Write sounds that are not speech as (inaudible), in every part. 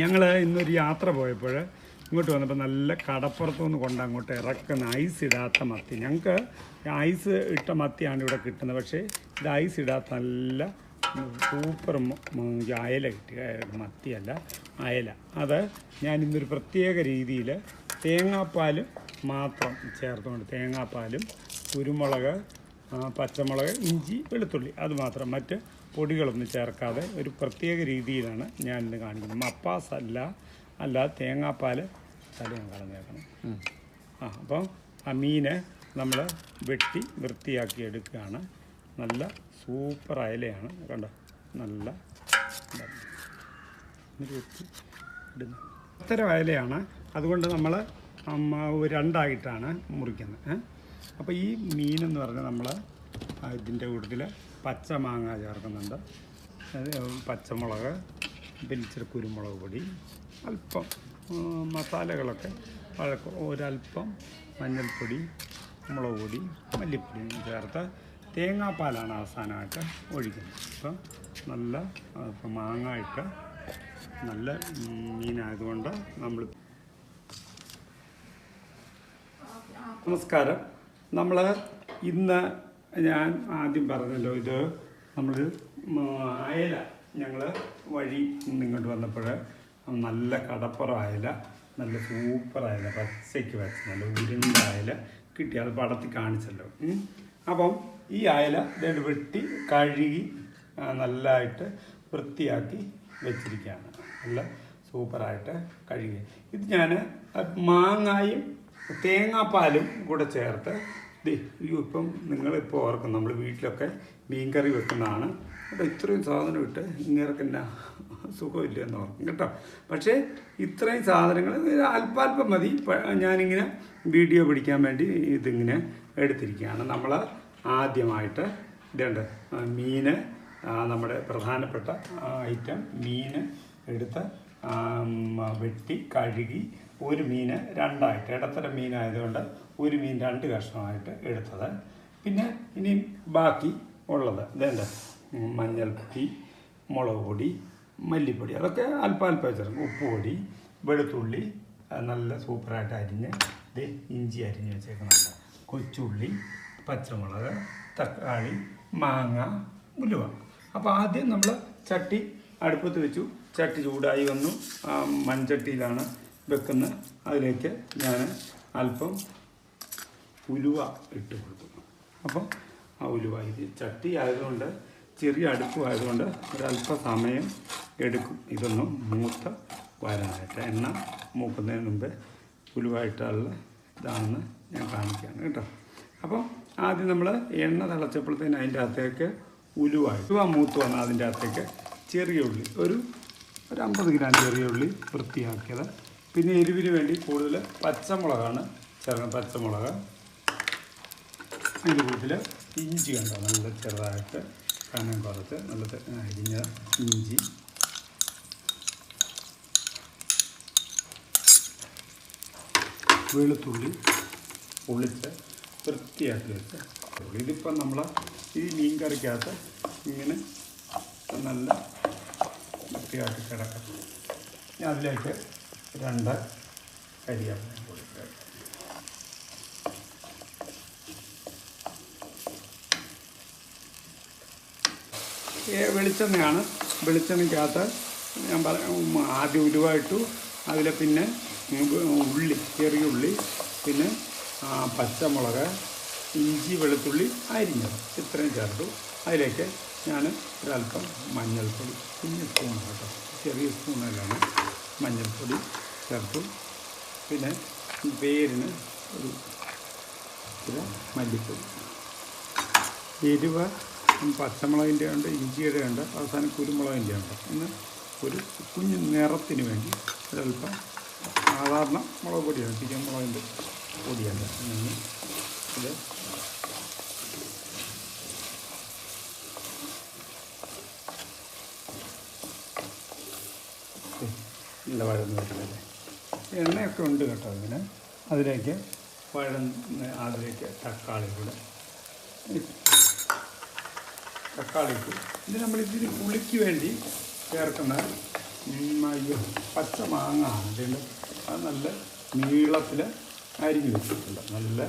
ഞങ്ങൾ ഇന്നൊരു യാത്ര പോയപ്പോൾ ഇങ്ങോട്ട് വന്നപ്പോൾ നല്ല കടപ്പുറത്തു നിന്ന് കൊണ്ട് അങ്ങോട്ട് ഇറക്കുന്ന ഐസ് ഇടാത്ത മത്തി. ഞങ്ങൾക്ക് ഐസ് ഇട്ട മത്തിയാണ് ഇവിടെ കിട്ടുന്നത്. പക്ഷേ ഇത് ഐസ് ഇടാത്ത നല്ല സൂപ്പർ അയല കിട്ടിയ മത്തിയല്ല അയല. അത് ഞാൻ ഇന്നൊരു പ്രത്യേക രീതിയിൽ തേങ്ങാപ്പാൽ മാത്രം ചേർത്തുകൊണ്ട് തേങ്ങാപ്പാലും കുരുമുളക് പച്ചമുളക് ഇഞ്ചി വെളുത്തുള്ളി. അതുമാത്രം മറ്റ് പൊടികളൊന്നും ചേർക്കാതെ ഒരു പ്രത്യേക രീതിയിലാണ് ഞാൻ ഇന്ന് കാണിക്കുന്നത്. മപ്പാസ് അല്ല അല്ല തേങ്ങാപ്പാൽ ഞാൻ കളഞ്ഞേക്കണം. ആ അപ്പം ആ മീന് നമ്മൾ വെട്ടി വൃത്തിയാക്കി എടുക്കുകയാണ്. നല്ല സൂപ്പർ അയലയാണ്. കണ്ടോ? നല്ല ഇത്തരം അയലയാണ്. അതുകൊണ്ട് നമ്മൾ രണ്ടായിട്ടാണ് മുറിക്കുന്നത്? അപ്പോൾ ഈ മീൻ എന്ന് പറഞ്ഞാൽ നമ്മൾ ഇതിന്റെ കൂട്ടത്തിൽ പച്ചമാങ്ങ ചേർക്കുന്നുണ്ട്. പച്ചമുളക് പിന്നെ ഇച്ചിരി കുരുമുളക് പൊടി അല്പം മസാലകളൊക്കെ വഴക്ക് ഒരല്പം മഞ്ഞൾപ്പൊടി മുളക് പൊടി മല്ലിപ്പൊടിയും ചേർത്ത് തേങ്ങാപ്പാലാണ് അവസാനമായിട്ട് ഒഴിക്കുന്നത്. അപ്പം നല്ല ഇപ്പം മാങ്ങ ഇട്ട് നല്ല മീനായതുകൊണ്ട് നമ്മൾ നമസ്കാരം. നമ്മൾ ഇന്ന് ഞാൻ ആദ്യം പറഞ്ഞല്ലോ ഇത് നമ്മൾ അയല ഞങ്ങൾ വഴി ഇങ്ങോട്ട് വന്നപ്പോൾ നല്ല കടപ്പുറം അയല നല്ല സൂപ്പർ അയല പച്ചയ്ക്ക് വെച്ച നല്ല ഉരുണ്ട അയല കിട്ടി. അത് പടത്തിൽ കാണിച്ചല്ലോ. അപ്പം ഈ അയല ഇതായിട്ട് വെട്ടി കഴുകി നല്ലതായിട്ട് വൃത്തിയാക്കി വെച്ചിരിക്കുകയാണ്. നല്ല സൂപ്പറായിട്ട് കഴുകി. ഇത് ഞാൻ മാങ്ങായും തേങ്ങാപ്പാലും കൂടെ ചേർത്ത് ഇപ്പം നിങ്ങളിപ്പോൾ ഓർക്കും നമ്മൾ വീട്ടിലൊക്കെ മീൻകറി വെക്കുന്നതാണ്. അപ്പോൾ ഇത്രയും സാധനം ഇട്ട് ഇങ്ങേർക്ക് എന്നാ സുഖമില്ല എന്ന് ഓർക്കും കേട്ടോ. പക്ഷേ ഇത്രയും സാധനങ്ങൾ അല്പാൽപ്പം മതി. ഞാനിങ്ങനെ വീഡിയോ പിടിക്കാൻ വേണ്ടി ഇതിങ്ങനെ എടുത്തിരിക്കുകയാണ്. നമ്മൾ ആദ്യമായിട്ട് ഇതുണ്ട് മീൻ നമ്മുടെ പ്രധാനപ്പെട്ട ഐറ്റം മീന് എടുത്ത് വെട്ടി കഴുകി ഒരു മീൻ രണ്ടായിട്ട് ഇടത്തരം മീനായതുകൊണ്ട് ഒരു മീൻ രണ്ട് കഷ്ണമായിട്ട് എടുത്തത്. പിന്നെ ഇനി ബാക്കി ഉള്ളത്. ഇതേണ്ട മഞ്ഞൾപ്പൊടി മുളക് പൊടി മല്ലിപ്പൊടി അതൊക്കെ അല്പം അല്പം ചേർക്കും ഉപ്പ് പൊടി വെളുത്തുള്ളി നല്ല സൂപ്പറായിട്ട് അരിഞ്ഞ് ഇത് ഇഞ്ചി അരിഞ്ഞ് വെച്ചേക്കുന്നുണ്ട്. കൊച്ചുള്ളി പച്ചമുളക് തക്കാളി മാങ്ങ ഉലുവ. അപ്പോൾ ആദ്യം നമ്മൾ ചട്ടി അടുപ്പത്ത് വെച്ചു. ചട്ടി ചൂടായി വന്നു. മൺചട്ടിയിലാണ് വെക്കുന്നത്. അതിലേക്ക് ഞാൻ അല്പം ഉലുവ ഇട്ട് കൊടുക്കുന്നു. അപ്പം ആ ഉലുവ ഇത് ചട്ടി ആയതുകൊണ്ട് ചെറിയ അടുപ്പ് ആയതുകൊണ്ട് ഒരല്പ സമയം എടുക്കും. ഇതൊന്ന് മൂത്ത വരാനായിട്ട് എണ്ണ മൂക്കുന്നതിന് മുമ്പേ ഉലുവ ഇട്ടാലുള്ള ഇതാണെന്ന് ഞാൻ കാണിക്കുകയാണ് കേട്ടോ. അപ്പം ആദ്യം നമ്മൾ എണ്ണ തിളച്ചപ്പോഴത്തേന് അതിന്റെ അകത്തേക്ക് ഉലുവ ഉലുവ മൂത്ത് വന്നാൽ അതിന്റെ അകത്തേക്ക് ചെറിയ ഉള്ളി. ഒരു ഒരു അമ്പത് ഗ്രാം ചെറിയ ഉള്ളി വൃത്തിയാക്കിയത്. പിന്നെ എരിവിന് വേണ്ടി കൂടുതൽ പച്ചമുളകാണ് ചേർക്കുന്നത്. പച്ചമുളക്. അതിന്റെ കൂട്ടിൽ ഇഞ്ചി കണ്ടോ? നല്ല ചെറുതായിട്ട് കനം കുറച്ച് നല്ല അരിഞ്ഞ ഇഞ്ചി. വെളുത്തുള്ളി പൊളിച്ച് വൃത്തിയാക്കി വെച്ച് ഇതിപ്പം നമ്മൾ ഈ മീൻ കറിക്കകത്ത് ഇങ്ങനെ നല്ല വൃത്തിയാക്കി കിടക്കും. ഇനി അതിലേക്ക് രണ്ട് കരിയാപ്പില കൊടുക്കുക. ഏ, വെളിച്ചെണ്ണയാണ്. വെളിച്ചെണ്ണയ്ക്കകത്ത് ഞാൻ പറ ആദ്യം ഉരുവായിട്ടു അതിൽ പിന്നെ ഉള്ളി ചെറിയ ഉള്ളി പിന്നെ പച്ചമുളക് ഇഞ്ചി വെളുത്തുള്ളി അരിഞ്ഞത്. ഇത്രയും ചേർത്തു. അതിലേക്ക് ഞാൻ ഒരല്പം മഞ്ഞൾപ്പൊടി കുഞ്ഞു സ്പൂണാണ് കേട്ടോ. ചെറിയ സ്പൂണിലാണ് മഞ്ഞൾപ്പൊടി ചേർത്തു. പിന്നെ പേരിന് ഒരു ഇച്ചിരി മല്ലിപ്പൊടി. എരിവ് പച്ചമുളകിന്റെ ഉണ്ട് ഇഞ്ചിയുടെ ഉണ്ട് അവസാനം കുരുമുളകിന്റെ ഉണ്ട്. ഇന്ന് ഒരു കുഞ്ഞ് നിറത്തിന് വേണ്ടി ഒരല്പം സാധാരണ മുളക് പൊടിയാണ് ചിക്കൻ മുളകിന്റെ പൊടിയല്ല ഇത് നല്ല വഴന്ന് വരുന്നില്ലേ എണ്ണയൊക്കെ ഉണ്ട് കേട്ടോ അതിന് അതിലേക്ക് വഴന്ന് അതിലേക്ക് തക്കാളി കൂടെ. തക്കാളി ഇത് നമ്മൾ ഇതിന് പുളിക്ക് വേണ്ടി ചേർക്കുന്ന പച്ച മാങ്ങ അതിന്റെ അത് നല്ല നീളത്തിൽ അരിഞ്ഞു വെച്ചിട്ടുണ്ട്. നല്ല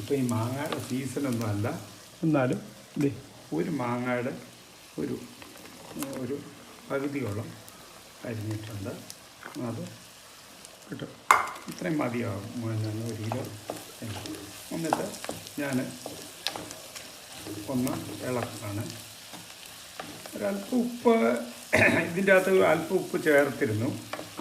ഇപ്പം ഈ മാങ്ങയുടെ സീസണൊന്നും അല്ല. എന്നാലും ദേ ഒരു മാങ്ങയുടെ ഒരു ഒരു പകുതിയോളം അരിഞ്ഞിട്ടുണ്ട്. അത് കിട്ടും. ഇത്രയും മതിയാവും. ഞാൻ ഒരു കിലോ എന്നിട്ട് ഞാൻ ഒന്ന് ഇളക്കാണ്. ഒരല്പം ഉപ്പ് ഇതിന്റെ അകത്ത് അല്പം ഉപ്പ് ചേർത്തിരുന്നു.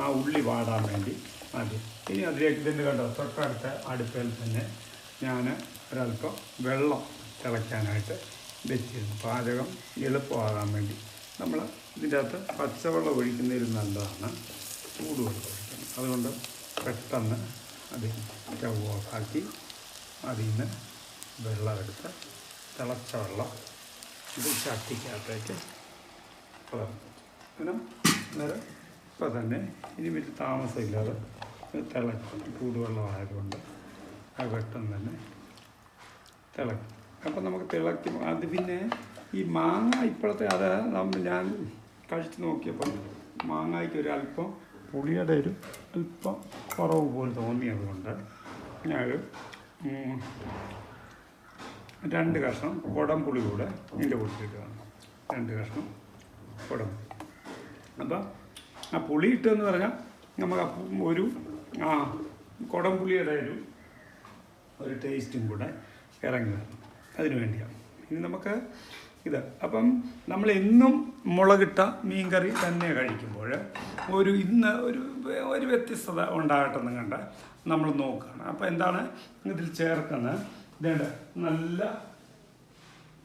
ആ ഉള്ളി വാടാൻ വേണ്ടി ആദ്യം. ഇനി അതിലേക്ക് ഇതിന്റെ കണ്ടോ? തൊട്ടടുത്ത അടുപ്പിൽ തന്നെ ഞാൻ ഒരല്പം വെള്ളം തിളയ്ക്കാനായിട്ട് വെച്ചിരുന്നു. പാചകം എളുപ്പമാകാൻ വേണ്ടി. നമ്മൾ ഇതിന്റെ അകത്ത് പച്ചവെള്ളം ഒഴിക്കുന്നതിൽ നല്ലതാണ്. ഒഴിക്കണം അതുകൊണ്ട് പെട്ടെന്ന് അത് സ്റ്റൗ ഓഫാക്കി അതിൽ നിന്ന് വെള്ളമെടുത്ത് തിളച്ച വെള്ളം ഇത് ചട്ടിക്കകത്തേക്ക് പകർന്നു അങ്ങനെ അന്നേരം ഇപ്പം തന്നെ ഇനി വലിയ താമസമില്ലാതെ തിളക്കും ചൂടുവെള്ളമായതുകൊണ്ട് അത് പെട്ടെന്ന് തന്നെ തിളക്കും. അപ്പം നമുക്ക് തിളക്കും. അത് പിന്നെ ഈ മാങ്ങ ഇപ്പോഴത്തെ അത് ഞാൻ കഴിച്ച് നോക്കിയപ്പോൾ മാങ്ങയ്ക്ക് ഒരു അല്പം പുളിയുടെ ഒരു അല്പം കുറവ് പോലെ തോന്നിയതുകൊണ്ട് ഞാൻ രണ്ട് കഷ്ണം കുടംപുളി കൂടെ ഇതിന്റെ കൂട്ടിയിട്ടാണ് രണ്ട് കഷ്ണം കുടം അപ്പോൾ ആ പുളി ഇട്ടെന്ന് പറഞ്ഞാൽ നമുക്ക് ഒരു ആ കുടംപുളിയുടെ ഒരു ഒരു ടേസ്റ്റും കൂടെ ഇറങ്ങി വരണം അതിന് വേണ്ടിയാണ്. ഇനി നമുക്ക് ഇത്. അപ്പം നമ്മൾ എന്നും മുളകിട്ട മീൻകറി തന്നെ കഴിക്കുമ്പോൾ ഒരു ഇന്ന് ഒരു ഒരു വ്യത്യസ്തത ഉണ്ടാകട്ടെന്ന് കണ്ട് നമ്മൾ നോക്കുകയാണ്. അപ്പോൾ എന്താണ് ഇതിൽ ചേർക്കുന്നത്? ഇതേണ്ട നല്ല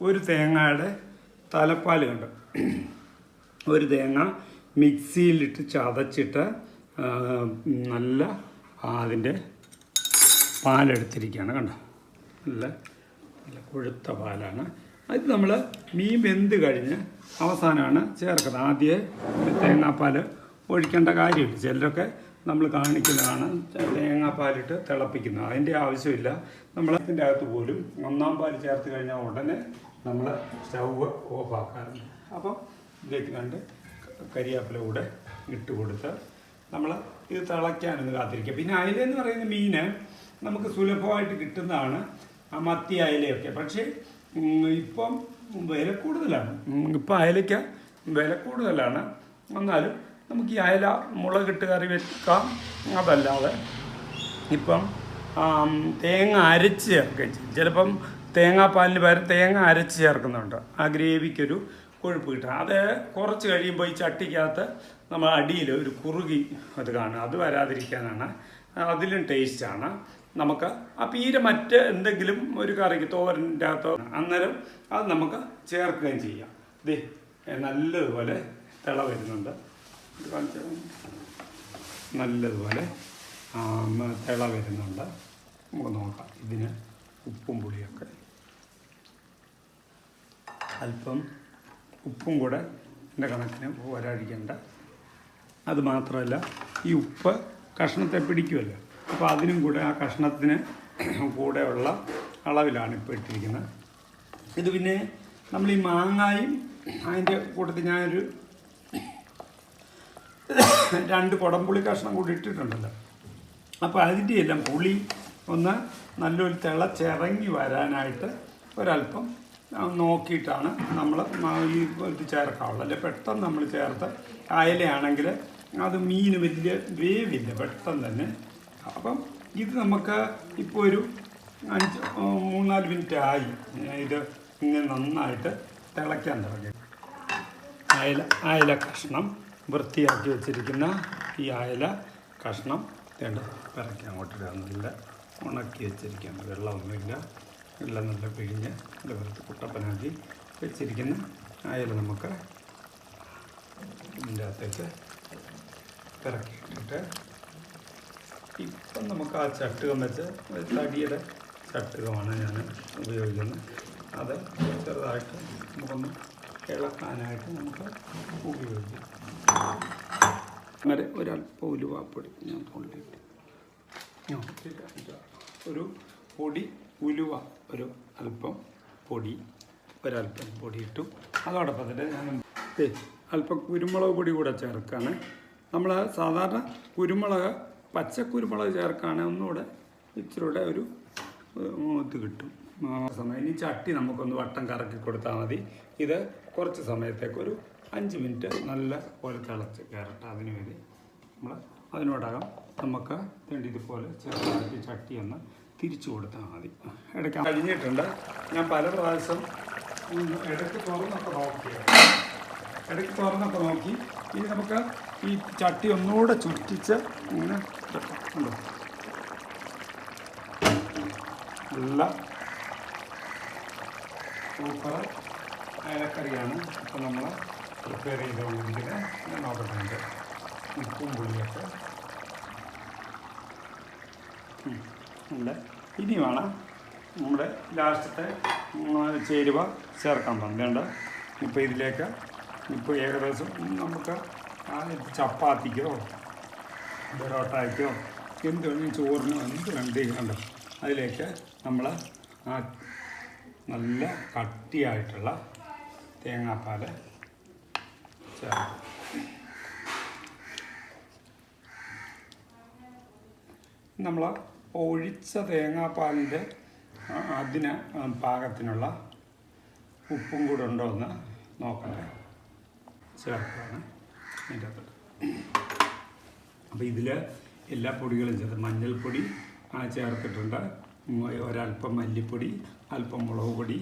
ഒരു തേങ്ങയുടെ തലപ്പാൽ കണ്ട് ഒരു തേങ്ങ മിക്സിയിലിട്ട് ചതച്ചിട്ട് നല്ല അതിന്റെ പാലെടുത്തിരിക്കുകയാണ്. കണ്ടോ? നല്ല നല്ല കൊഴുത്ത പാലാണ്. അത് നമ്മൾ മീൻ വെന്ത് കഴിഞ്ഞ് അവസാനമാണ് ചേർക്കുന്നത്. ആദ്യം തേങ്ങാപ്പാൽ ഒഴിക്കേണ്ട കാര്യമില്ല. ചിലരൊക്കെ നമ്മൾ കാണിക്കുന്നതാണ് തേങ്ങാപ്പാലിട്ട് തിളപ്പിക്കുന്നത്. അതിന്റെ ആവശ്യമില്ല. നമ്മൾ അതിന്റെ അകത്ത് പോലും ഒന്നാം പാൽ ചേർത്ത് കഴിഞ്ഞാൽ ഉടനെ നമ്മൾ സ്റ്റൗവ് ഓഫാക്കാറുണ്ട്. അപ്പം ഇതിലേക്ക് കണ്ട് കരിയാപ്പില കൂടെ ഇട്ട് കൊടുത്ത് നമ്മൾ ഇത് തിളയ്ക്കാനൊന്ന് കാത്തിരിക്കുക. പിന്നെ അയിലെന്ന് പറയുന്ന മീൻ നമുക്ക് സുലഭമായിട്ട് കിട്ടുന്നതാണ് ആ മത്തി അയലയൊക്കെ. പക്ഷേ ഇപ്പം വില കൂടുതലാണ്. ഇപ്പം അയലയ്ക്ക് വില കൂടുതലാണ്. എന്നാലും നമുക്ക് ഈ അയല മുളകിട്ട് കറി വെക്കാം. അതല്ലാതെ ഇപ്പം തേങ്ങ അരച്ച് ചേർക്കുകയും ചെയ്യും. ചിലപ്പം തേങ്ങാപ്പാലിന് പകരം തേങ്ങ അരച്ച് ചേർക്കുന്നുണ്ട്. ആ ഗ്രേവിക്കൊരു കൊഴുപ്പ് കിട്ടുക അത് കുറച്ച് കഴിയുമ്പോൾ ഈ ചട്ടിക്കകത്ത് നമ്മൾ അടിയിൽ ഒരു കുറുകി അത് കാണും. അത് വരാതിരിക്കാനാണ് അതിലും ടേസ്റ്റാണ് നമുക്ക് ആ പീര മറ്റ് എന്തെങ്കിലും ഒരു കറിക്ക് തോരന്റെ അകത്തോ അന്നേരം അത് നമുക്ക് ചേർക്കുകയും ചെയ്യാം. ദേ നല്ലതുപോലെ തിള വരുന്നുണ്ട്. നല്ലതുപോലെ തിള വരുന്നുണ്ട്. നമുക്ക് നോക്കാം ഇതിന് ഉപ്പും പുളിയൊക്കെ. അല്പം ഉപ്പും കൂടെ എന്റെ കണക്കിന് വരാതിരിക്കേണ്ട അത് മാത്രമല്ല ഈ ഉപ്പ് കഷ്ണത്തെ പിടിക്കുമല്ലോ. അപ്പോൾ അതിനും കൂടെ ആ കഷ്ണത്തിന് (clears throat) കൂടെയുള്ള അളവിലാണ് ഇപ്പോൾ ഇട്ടിരിക്കുന്നത്. ഇത് പിന്നെ നമ്മൾ ഈ മാങ്ങായും അതിന്റെ കൂട്ടത്തിൽ ഞാനൊരു (clears throat) രണ്ട് കുടംപുളി കഷ്ണം കൂടി ഇട്ടിട്ടുണ്ടല്ലോ. അപ്പോൾ അതിന്റെ എല്ലാം പുളി ഒന്ന് നല്ലൊരു തിളച്ചിറങ്ങി വരാനായിട്ട് ഒരല്പം നോക്കിയിട്ടാണ് നമ്മൾ ഈ ഇത് ചേർക്കാവുള്ളൂ അല്ലെ പെട്ടെന്ന് നമ്മൾ ചേർത്ത് അയലയാണെങ്കിൽ അത് മീൻ വലിയ വേവില്ല പെട്ടെന്ന് തന്നെ. അപ്പം ഇത് നമുക്ക് ഇപ്പോൾ ഒരു അഞ്ച് മൂന്നാൽ മിനിറ്റ് ആയി. ഇത് ഇങ്ങനെ നന്നായിട്ട് തിളയ്ക്കാൻ തുടങ്ങി. അയല അയല കഷ്ണം വൃത്തിയാക്കി വെച്ചിരിക്കുന്ന ഈ അയല കഷ്ണം വേണ്ട പിറക്കി അങ്ങോട്ടിടുക നല്ല ഉണക്കി വെച്ചിരിക്കുകയാണ്. വെള്ളമൊന്നുമില്ല. എല്ലാം നല്ല പിഴിഞ്ഞ് നല്ല വൃത്തി കുട്ടപ്പനാക്കി വെച്ചിരിക്കുന്ന അയല നമുക്ക് ഇതിന്റെ അകത്തേക്ക് പിറക്കിയിട്ടിട്ട് ഇപ്പം നമുക്ക് ആ ചട്ടുകം വെച്ച് തടിയുടെ ചട്ടുകമാണ് ഞാൻ ഉപയോഗിക്കുന്നത്. അത് ചെറുതായിട്ട് നമുക്കൊന്ന് ഇളക്കാനായിട്ട് നമുക്ക് ഉപയോഗിക്കാം. അങ്ങനെ ഒരല്പം ഉലുവാപ്പൊടി ഞാൻ കൊണ്ടിട്ട്. ഒരു പൊടി ഉലുവ ഒരു അല്പം പൊടി ഒരല്പം പൊടി ഇട്ടു. അതോടൊപ്പം തന്നെ ഞാൻ അല്പം കുരുമുളക് പൊടി കൂടെ ചേർക്കാണ്. നമ്മൾ സാധാരണ കുരുമുളക് പച്ചക്കുരുമുളക് ചേർക്കുകയാണെങ്കിൽ ഒന്നുകൂടെ ഇച്ചിരൂടെ ഒരു ഇത് കിട്ടും. സമയം. ഇനി ചട്ടി നമുക്കൊന്ന് വട്ടം കറക്കി കൊടുത്താൽ മതി. ഇത് കുറച്ച് സമയത്തേക്ക് ഒരു അഞ്ച് മിനിറ്റ് നല്ല പോലെ തിളച്ച് കയറട്ടെ. അതിന് വേണ്ടി നമ്മൾ അതിനോടകം നമുക്ക് വേണ്ടി ഇതുപോലെ ചെറുതാക്കി ചട്ടി ഒന്ന് തിരിച്ചു കൊടുത്താൽ മതി. ഇടയ്ക്ക് കഴിഞ്ഞിട്ടുണ്ട്. ഞാൻ പല പ്രാവശ്യം ഇടയ്ക്ക് തുറന്നൊക്കെ നോക്കിയാണ് ഇടയ്ക്ക് തുറന്നൊക്കെ നോക്കി. ഇനി നമുക്ക് ഈ ചട്ടി ഒന്നുകൂടെ ചുറ്റിച്ച് ഇങ്ങനെ ഉണ്ടോ നല്ല സൂപ്പർ ഏലക്കറിയാണ് ഇപ്പം നമ്മൾ പ്രിപ്പയർ ചെയ്തുകൊണ്ടിരിക്കുന്നത്. ഞാൻ നോക്കുന്നുണ്ട് ഉപ്പും പുളിയൊക്കെ. ഉണ്ട്. ഇനി വേണം നമ്മുടെ ലാസ്റ്റത്തെ ചേരുവ ചേർക്കാൻ പറഞ്ഞുണ്ട് ഇപ്പോൾ ഇതിലേക്ക് ഇപ്പോൾ ഏകദേശം നമുക്ക് ചപ്പാത്തിക്കോ പൊറോട്ടയ്ക്കോ എന്ത് വേണമെങ്കിലും ചോറിനോ എന്ത് വേണ്ടി കണ്ടോ അതിലേക്ക് നമ്മൾ ആ നല്ല കട്ടിയായിട്ടുള്ള തേങ്ങാപ്പാൽ ചേർക്കും. നമ്മൾ ഒഴിച്ച തേങ്ങാപ്പാലിന്റെ അതിന് പാകത്തിനുള്ള ഉപ്പും കൂടെ ഉണ്ടോ എന്ന് നോക്കട്ടെ ചേർക്കുകയാണ് അതിന്റെ അപ്പോൾ ഇതിൽ എല്ലാ പൊടികളും ചേർത്ത് മഞ്ഞൾപ്പൊടി ചേർത്തിട്ടുണ്ട്. ഒരൽപ്പം മല്ലിപ്പൊടി അല്പം മുളക് പൊടി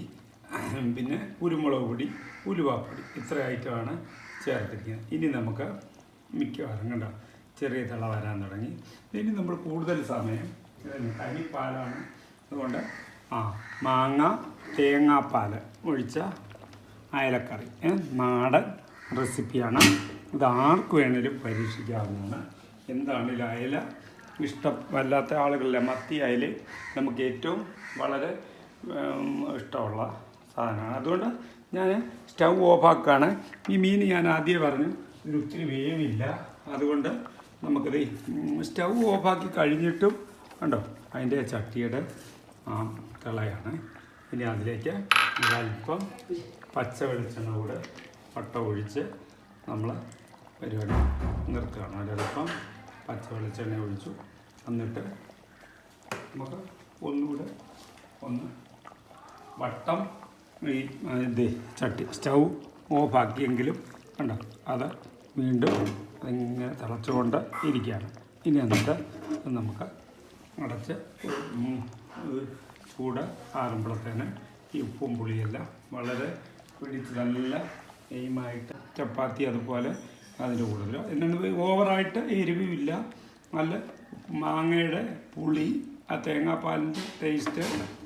പിന്നെ കുരുമുളക് പൊടി ഉലുവാപ്പൊടി. ഇത്ര ഐറ്റമാണ് ചേർത്തിരിക്കുന്നത്. ഇനി നമുക്ക് മിക്കവാറും കണ്ടോ ചെറിയ തള വരാൻ തുടങ്ങി. ഇനി നമ്മൾ കൂടുതൽ സമയം കരിപ്പാലാണ് അതുകൊണ്ട് ആ മാങ്ങ തേങ്ങാപ്പാൽ ഒഴിച്ച അയലക്കറി നാടൻ റെസിപ്പിയാണ്. ഇത് ആർക്ക് വേണേലും പരീക്ഷിക്കാവുന്നതാണ്. എന്താണെങ്കിലും അയല? ഇഷ്ടമല്ലാത്ത ആളുകളിലെ മത്തി അയല നമുക്ക് ഏറ്റവും വളരെ ഇഷ്ടമുള്ള സാധനമാണ്. അതുകൊണ്ട് ഞാൻ സ്റ്റൗ ഓഫാക്കുകയാണ് ഈ മീൻ ഞാൻ ആദ്യമേ പറഞ്ഞു ഇതിന് ഒത്തിരി വേവില്ല. അതുകൊണ്ട് നമുക്കിത് സ്റ്റൗ ഓഫാക്കി കഴിഞ്ഞിട്ടും കണ്ടോ? അതിന്റെ ചട്ടിയുടെ തിളയാണ്. ഇനി അതിലേക്ക് ഒരല്പം പച്ച വെളിച്ചെണ്ണ കൂടെ വട്ട ഒഴിച്ച് നമ്മൾ പരിപാടി നിർത്തുകയാണ്. ഒരല്പം പച്ച വെളിച്ചെണ്ണ ഒഴിച്ചു. എന്നിട്ട് നമുക്ക് ഒന്നുകൂടെ ഒന്ന് വട്ടം ഈ ഇത് ചട്ടി സ്റ്റൗ ഓഫാക്കിയെങ്കിലും കണ്ട? അത് വീണ്ടും ഇങ്ങനെ തിളച്ചുകൊണ്ട് ഇരിക്കുകയാണ്. ഇനി എന്നിട്ട് നമുക്ക് അടച്ച് ചൂട് ആറുമ്പോഴത്തേന് ഈ ഉപ്പും പുളിയെല്ലാം വളരെ പിടിച്ച് നല്ല എയിമായിട്ട് ചപ്പാത്തി അതുപോലെ അതിന്റെ കൂടുതലോ എന്നിട്ട് ഓവറായിട്ട് എരിവില്ല. നല്ല മാങ്ങയുടെ പുളി ആ തേങ്ങാപ്പാലിന്റെ ടേസ്റ്റ്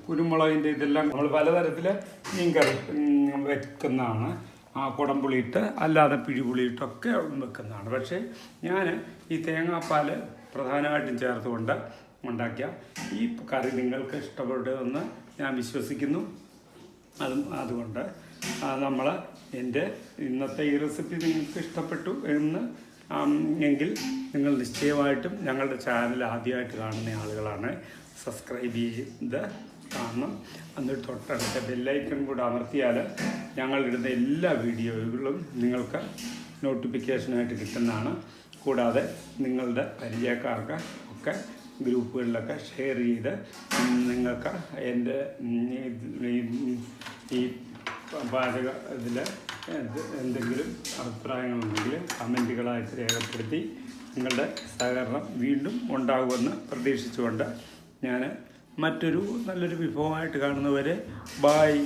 കുരുമുളകിന്റെ ഇതെല്ലാം നമ്മൾ പലതരത്തിൽ മീൻകറി കറി വെക്കുന്നതാണ്. ആ കുടംപുളിയിട്ട് അല്ലാതെ പിഴിപുളിയിട്ടൊക്കെ വെക്കുന്നതാണ്. പക്ഷേ ഞാൻ ഈ തേങ്ങാപ്പാൽ പ്രധാനമായിട്ടും ചേർത്തുകൊണ്ട് ഉണ്ടാക്കിയ ഈ കറി നിങ്ങൾക്ക് ഇഷ്ടപ്പെടുമെന്ന് ഞാൻ വിശ്വസിക്കുന്നു. അതും അതുകൊണ്ട് നമ്മൾ എന്റെ ഇന്നത്തെ ഈ റെസിപ്പി നിങ്ങൾക്ക് ഇഷ്ടപ്പെട്ടു എന്ന് എങ്കിൽ നിങ്ങൾ നിശ്ചയമായിട്ടും ഞങ്ങളുടെ ചാനൽ ആദ്യമായിട്ട് കാണുന്ന ആളുകളാണ് സബ്സ്ക്രൈബ് ചെയ്ത് കാണണം. എന്നിട്ട് തൊട്ടടുത്ത ബെല്ലൈക്കൺ കൂടെ അമർത്തിയാൽ ഞങ്ങളിടുന്ന എല്ലാ വീഡിയോകളും നിങ്ങൾക്ക് നോട്ടിഫിക്കേഷനായിട്ട് കിട്ടുന്നതാണ്. കൂടാതെ നിങ്ങളുടെ പരിചയക്കാർക്ക് ഒക്കെ ഗ്രൂപ്പുകളിലൊക്കെ ഷെയർ ചെയ്ത് നിങ്ങൾക്ക് എന്റെ ഈ പാചക ഇതിൽ എന്തെങ്കിലും അഭിപ്രായങ്ങളുണ്ടെങ്കിൽ കമന്റുകളായിട്ട് രേഖപ്പെടുത്തി നിങ്ങളുടെ സഹകരണം വീണ്ടും ഉണ്ടാകുമെന്ന് പ്രതീക്ഷിച്ചുകൊണ്ട് ഞാൻ മറ്റൊരു നല്ലൊരു വിഭവമായിട്ട് കാണുന്നവരെ ബായ്.